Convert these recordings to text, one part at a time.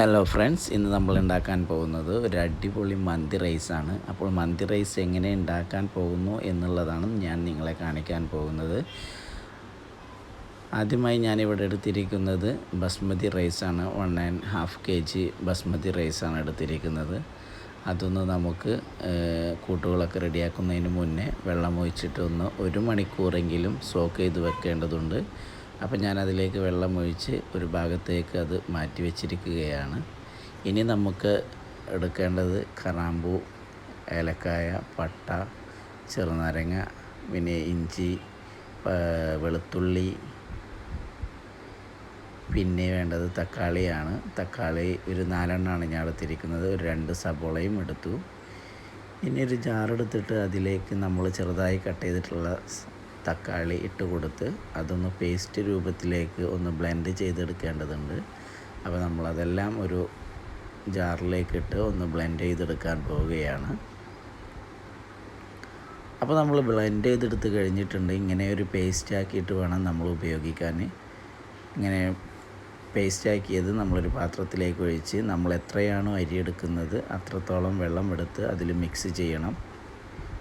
Hello friends ഇന്ന് നമ്മൾ ഉണ്ടാക്കാൻ പോകുന്നത് ഒരു അടിപൊളി മന്തി റൈസാണ് അപ്പോൾ മന്തി റൈസ് എങ്ങനെ ഉണ്ടാക്കാൻ പോകുന്നു എന്നുള്ളതാണ് ഞാൻ നിങ്ങളെ കാണിക്കാൻ പോകുന്നത്. ആദ്യമായി ഞാനിവിടെ എടുത്തിരിക്കുന്നത് ബസ്മതി റൈസാണ് one and half K G basmati റൈസാണ് എടുത്തിരിക്കുന്നത്. അതൊന്ന് നമുക്ക് കൂട്ടുകളൊക്കെ റെഡിയാക്കുന്നതിന് മുന്നേ വെള്ളം ഒഴിച്ചിട്ടൊന്ന് ഒരു മണിക്കൂറെങ്കിലും സോക്ക് ചെയ്ത് വെക്കേണ്ടതുണ്ട്. അപ്പോൾ ഞാനതിലേക്ക് വെള്ളം ഒഴിച്ച് ഒരു ഭാഗത്തേക്ക് അത് മാറ്റി വെച്ചിരിക്കുകയാണ്. ഇനി നമുക്ക് എടുക്കേണ്ടത് കറാമ്പൂ ഏലക്കായ പട്ട ചെറുനാരങ്ങ പിന്നെ ഇഞ്ചി വെളുത്തുള്ളി പിന്നെ വേണ്ടത് തക്കാളിയാണ്. തക്കാളി ഒരു നാലെണ്ണമാണ് ഞാൻ എടുത്തിരിക്കുന്നത്. ഒരു രണ്ട് സബോളയും എടുത്തു. ഇനി ഒരു ജാറെടുത്തിട്ട് അതിലേക്ക് നമ്മൾ ചെറുതായി കട്ട് ചെയ്തിട്ടുള്ള തക്കാളി ഇട്ട് കൊടുത്ത് അതൊന്ന് പേസ്റ്റ് രൂപത്തിലേക്ക് ഒന്ന് ബ്ലെൻഡ് ചെയ്തെടുക്കേണ്ടതുണ്ട്. അപ്പോൾ നമ്മളതെല്ലാം ഒരു ജാറിലേക്ക് ഇട്ട് ഒന്ന് ബ്ലെൻഡ് ചെയ്തെടുക്കാൻ പോവുകയാണ്. അപ്പോൾ നമ്മൾ ബ്ലെൻഡ് ചെയ്തെടുത്ത് കഴിഞ്ഞിട്ടുണ്ട്. ഇങ്ങനെ ഒരു പേസ്റ്റ് ആക്കിയിട്ട് വേണം നമ്മൾ ഉപയോഗിക്കാൻ. ഇങ്ങനെ പേസ്റ്റ് ആക്കിയത് നമ്മളൊരു പാത്രത്തിലേക്ക് ഒഴിച്ച് നമ്മൾ എത്രയാണോ അരി എടുക്കുന്നത് അത്രത്തോളം വെള്ളം എടുത്ത് അതിൽ മിക്സ് ചെയ്യണം.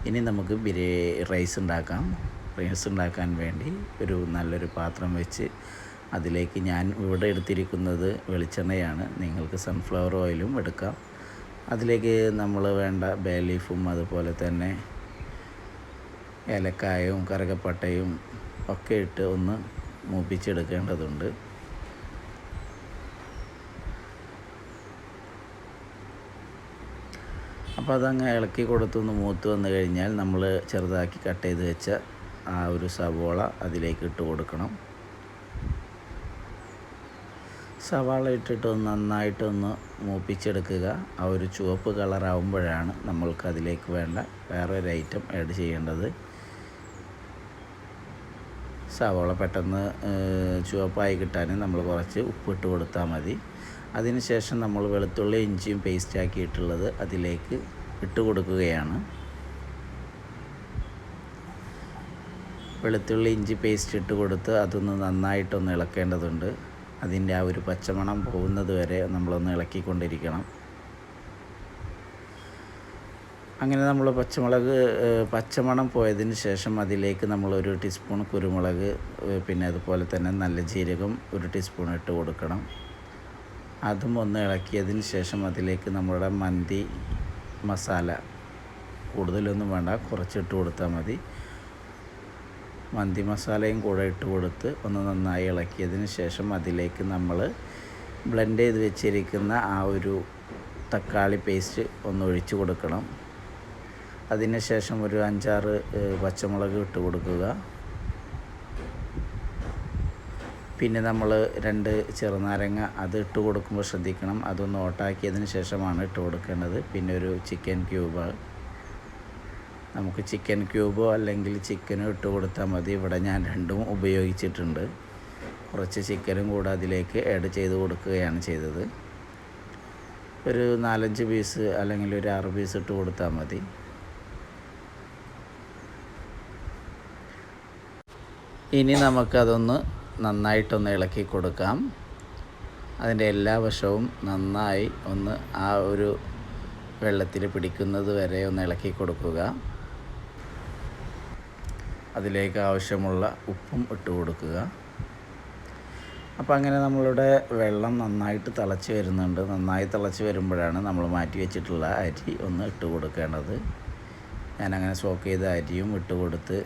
ഇനി നമുക്ക് ബിരി റൈസ് ഉണ്ടാക്കാം. റൈസ് ഉണ്ടാക്കാൻ വേണ്ടി ഒരു നല്ലൊരു പാത്രം വെച്ച് അതിലേക്ക് ഞാൻ ഇവിടെ എടുത്തിരിക്കുന്നത് വെളിച്ചെണ്ണയാണ്. നിങ്ങൾക്ക് സൺഫ്ലവർ ഓയിലും എടുക്കാം. അതിലേക്ക് നമ്മൾ വേണ്ട ബേ ലീഫും അതുപോലെ തന്നെ ഏലക്കായവും കറുകപ്പട്ടയും ഒക്കെ ഇട്ട് ഒന്ന് മൂപ്പിച്ചെടുക്കേണ്ടതുണ്ട്. അപ്പോൾ അതങ്ങ് ഇളക്കി കൊടുത്തൊന്ന് മൂത്ത് വന്നു കഴിഞ്ഞാൽ നമ്മൾ ചെറുതാക്കി കട്ട് ചെയ്ത് വെച്ച ആ ഒരു സവോള അതിലേക്ക് ഇട്ട് കൊടുക്കണം. സവാള ഇട്ടിട്ട് നന്നായിട്ടൊന്ന് മൂപ്പിച്ചെടുക്കുക. ആ ഒരു ചുവപ്പ് കളറാവുമ്പോഴാണ് നമ്മൾക്ക് അതിലേക്ക് വേണ്ട വേറൊരു ഐറ്റം ആഡ് ചെയ്യേണ്ടത്. സവാള പെട്ടെന്ന് ചുവപ്പായി കിട്ടാൻ നമ്മൾ കുറച്ച് ഉപ്പിട്ട് കൊടുത്താൽ മതി. അതിനുശേഷം നമ്മൾ വെളുത്തുള്ളി ഇഞ്ചിയും പേസ്റ്റാക്കിയിട്ടുള്ളത് അതിലേക്ക് ഇട്ട് കൊടുക്കുകയാണ്. വെളുത്തുള്ളി ഇഞ്ചി പേസ്റ്റ് ഇട്ട് കൊടുത്ത് അതൊന്ന് നന്നായിട്ടൊന്ന് ഇളക്കേണ്ടതുണ്ട്. അതിന്റെ ആ ഒരു പച്ചമണം പോകുന്നത് വരെ നമ്മളൊന്ന് ഇളക്കിക്കൊണ്ടിരിക്കണം. അങ്ങനെ നമ്മൾ പച്ചമുളക് പച്ചമണം പോയതിന് ശേഷം അതിലേക്ക് നമ്മൾ ഒരു ടീസ്പൂൺ കുരുമുളക് പിന്നെ അതുപോലെ തന്നെ നല്ല ജീരകം ഒരു ടീസ്പൂൺ ഇട്ട് കൊടുക്കണം. അതും ഒന്ന് ഇളക്കിയതിന് ശേഷം അതിലേക്ക് നമ്മുടെ മന്തി മസാല കൂടുതലൊന്നും വേണ്ട കുറച്ചിട്ട് കൊടുത്താൽ മതി. മന്തി മസാലയും കൂടെ ഇട്ട് കൊടുത്ത് ഒന്ന് നന്നായി ഇളക്കിയതിന് ശേഷം അതിലേക്ക് നമ്മൾ ബ്ലെൻഡ് ചെയ്ത് വെച്ചിരിക്കുന്ന ആ ഒരു തക്കാളി പേസ്റ്റ് ഒന്ന് ഒഴിച്ചു കൊടുക്കണം. അതിന് ശേഷം ഒരു അഞ്ചാറ് പച്ചമുളക് ഇട്ട് കൊടുക്കുക. പിന്നെ നമ്മൾ രണ്ട് ചെറുനാരങ്ങ അത് ഇട്ട് കൊടുക്കുമ്പോൾ ശ്രദ്ധിക്കണം. അതൊന്ന് ഓട്ടാക്കിയതിന് ശേഷമാണ് ഇട്ട് കൊടുക്കേണ്ടത്. പിന്നെ ഒരു ചിക്കൻ ക്യൂബ് നമുക്ക് ചിക്കൻ ക്യൂബോ അല്ലെങ്കിൽ ചിക്കനോ ഇട്ട് കൊടുത്താൽ മതി. ഇവിടെ ഞാൻ രണ്ടും ഉപയോഗിച്ചിട്ടുണ്ട്. കുറച്ച് ചിക്കനും കൂടെ അതിലേക്ക് ആഡ് ചെയ്ത് കൊടുക്കുകയാണ് ചെയ്തത്. ഒരു നാലഞ്ച് പീസ് അല്ലെങ്കിൽ ഒരു ആറ് പീസ് ഇട്ട് കൊടുത്താൽ മതി. ഇനി നമുക്കതൊന്ന് നന്നായിട്ടൊന്ന് ഇളക്കി കൊടുക്കാം. അതിന്റെ എല്ലാ വശവും നന്നായി ഒന്ന് ആ ഒരു വെള്ളത്തിൽ പിടിക്കുന്നത് വരെ ഒന്ന് ഇളക്കി കൊടുക്കുക. അതിലേക്ക് ആവശ്യമുള്ള ഉപ്പും ഇട്ട് കൊടുക്കുക. അപ്പോൾ അങ്ങനെ നമ്മളുടെ വെള്ളം നന്നായിട്ട് തിളച്ച് വരുന്നുണ്ട്. നന്നായി തിളച്ച് വരുമ്പോഴാണ് നമ്മൾ മാറ്റി വെച്ചിട്ടുള്ള അരി ഒന്ന് ഇട്ട് കൊടുക്കേണ്ടത്. ഞാനങ്ങനെ സോക്ക് ചെയ്ത അരിയും ഇട്ട് കൊടുത്ത്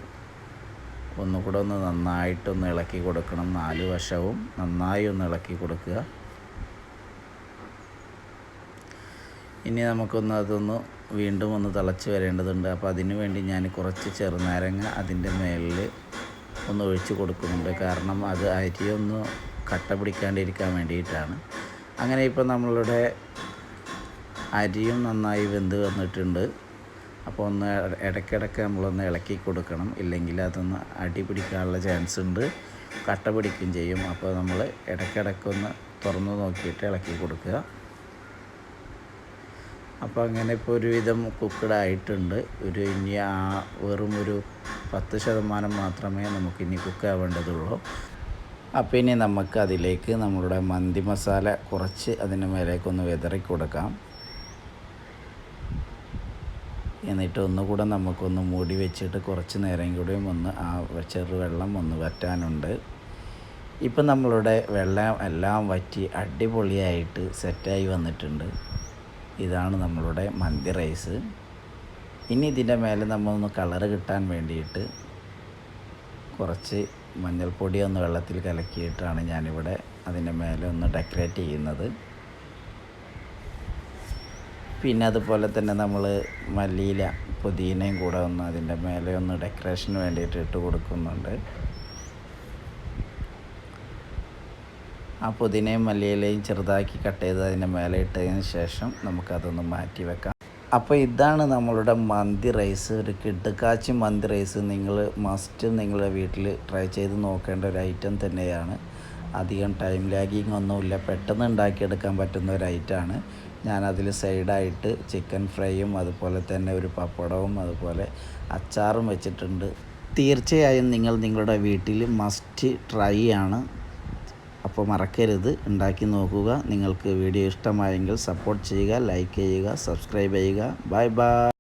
ഒന്നുകൂടെ ഒന്ന് നന്നായിട്ടൊന്ന് ഇളക്കി കൊടുക്കണം. നാല് വശവും നന്നായി ഒന്ന് ഇളക്കി കൊടുക്കുക. ഇനി നമുക്കൊന്ന് അതൊന്ന് വീണ്ടും ഒന്ന് തിളച്ച് വരേണ്ടതുണ്ട്. അപ്പോൾ അതിന് വേണ്ടി ഞാൻ കുറച്ച് ചെറുനാരങ്ങ അതിന്റെ മേളിൽ ഒന്ന് ഒഴിച്ച് കൊടുക്കുന്നുണ്ട്. കാരണം അത് അരിയൊന്ന് കട്ട പിടിക്കാണ്ടിരിക്കാൻ വേണ്ടിയിട്ടാണ്. അങ്ങനെ ഇപ്പോൾ നമ്മളുടെ അരിയും നന്നായി വെന്ത് വന്നിട്ടുണ്ട്. അപ്പോൾ ഒന്ന് ഇട- ഇടയ്ക്കിടയ്ക്ക് നമ്മളൊന്ന് ഇളക്കി കൊടുക്കണം. ഇല്ലെങ്കിൽ അതൊന്ന് അടി പിടിക്കാനുള്ള ചാൻസ് ഉണ്ട്. കട്ട പിടിക്കുകയും ചെയ്യും. അപ്പോൾ നമ്മൾ ഇടയ്ക്കിടയ്ക്കൊന്ന് തുറന്ന് നോക്കിയിട്ട് ഇളക്കി കൊടുക്കുക. അപ്പോൾ അങ്ങനെ ഇപ്പോൾ ഒരുവിധം കുക്കഡ് ആയിട്ടുണ്ട് ഒരു ഇനി ആ വെറും ഒരു പത്ത് ശതമാനം മാത്രമേ നമുക്കിനി കുക്ക് ആവേണ്ടതുള്ളൂ. അപ്പോൾ ഇനി നമുക്ക് അതിലേക്ക് നമ്മളുടെ മന്തി മസാല കുറച്ച് അതിന്റെ മേലേക്കൊന്ന് വിതറി കൊടുക്കാം. എന്നിട്ട് ഒന്നുകൂടെ നമുക്കൊന്ന് മൂടി വെച്ചിട്ട് കുറച്ച് നേരം കൂടിയും ഒന്ന് ആ ചെറുവെള്ളം ഒന്ന് വറ്റാനുണ്ട്. ഇപ്പം നമ്മളുടെ വെള്ളം എല്ലാം വറ്റി അടിപൊളിയായിട്ട് സെറ്റായി വന്നിട്ടുണ്ട്. ഇതാണ് നമ്മളുടെ മന്തി റൈസ്. ഇനി ഇതിന്റെ മേലെ നമ്മളൊന്ന് കളറ് കിട്ടാൻ വേണ്ടിയിട്ട് കുറച്ച് മഞ്ഞൾപ്പൊടി ഒന്ന് വെള്ളത്തിൽ കലക്കിയിട്ടാണ് ഞാനിവിടെ അതിന്റെ മേലെ ഒന്ന് ഡെക്കറേറ്റ് ചെയ്യുന്നത്. പിന്നെ അതുപോലെ തന്നെ നമ്മൾ മല്ലിയില പുതിനയും കൂടെ ഒന്ന് അതിന്റെ മേലെ ഒന്ന് ഡെക്കറേഷന് വേണ്ടിയിട്ട് ഇട്ട് കൊടുക്കുന്നുണ്ട്. ആ പുതിനയും മല്ലിയിലയും ചെറുതാക്കി കട്ട് ചെയ്ത് അതിന്റെ മേലെ ഇട്ടതിന് ശേഷം നമുക്കതൊന്ന് മാറ്റി വെക്കാം. അപ്പോൾ ഇതാണ് നമ്മളുടെ മന്തി റൈസ്. ഒരു കിട്ടുകാച്ചി മന്തി റൈസ് നിങ്ങൾ മസ്റ്റ് നിങ്ങളുടെ വീട്ടിൽ ട്രൈ ചെയ്ത് നോക്കേണ്ട ഒരു ഐറ്റം തന്നെയാണ്. അധികം ടൈം ലാഗിങ് ഒന്നുമില്ല. പെട്ടെന്ന് ഉണ്ടാക്കിയെടുക്കാൻ പറ്റുന്ന ഒരു ഐറ്റമാണ്. ഞാനതിൽ സൈഡായിട്ട് ചിക്കൻ ഫ്രൈയും അതുപോലെ തന്നെ ഒരു പപ്പടവും അതുപോലെ അച്ചാറും വെച്ചിട്ടുണ്ട്. തീർച്ചയായും നിങ്ങൾ നിങ്ങളുടെ വീട്ടിൽ മസ്റ്റ് ട്രൈ ആണ്. അപ്പോൾ മറക്കരുത്. ഉണ്ടാക്കി നോക്കുക. നിങ്ങൾക്ക് വീഡിയോ ഇഷ്ടമായെങ്കിൽ സപ്പോർട്ട് ചെയ്യുക ലൈക്ക് ചെയ്യുക സബ്സ്ക്രൈബ് ചെയ്യുക. Bye bye.